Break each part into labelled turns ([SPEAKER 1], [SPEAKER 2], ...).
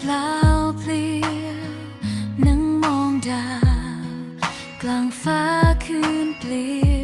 [SPEAKER 1] เปล่าเปลี่ยนั่งมองดาว กลางฟ้าคืนเปลี่ย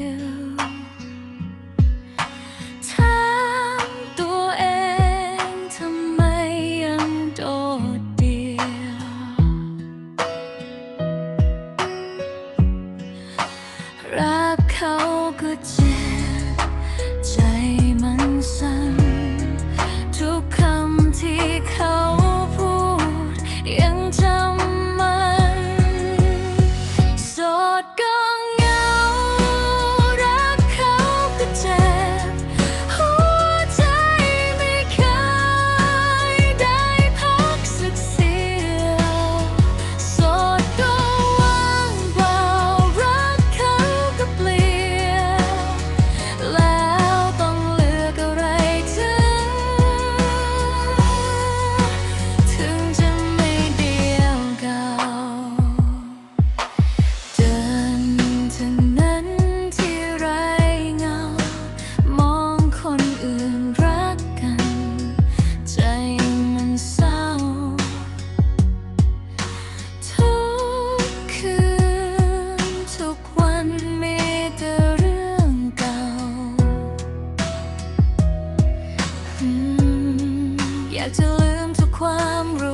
[SPEAKER 1] ากจะลืมทุกความรู้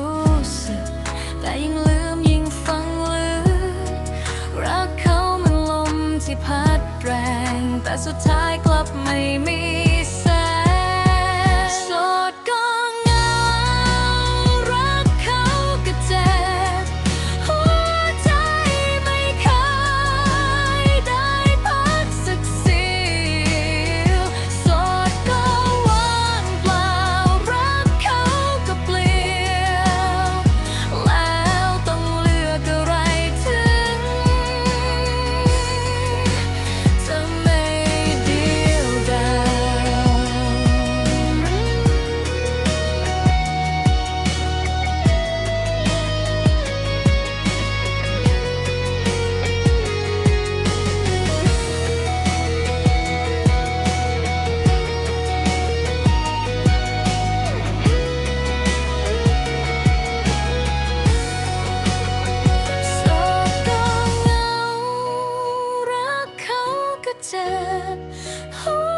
[SPEAKER 1] 这。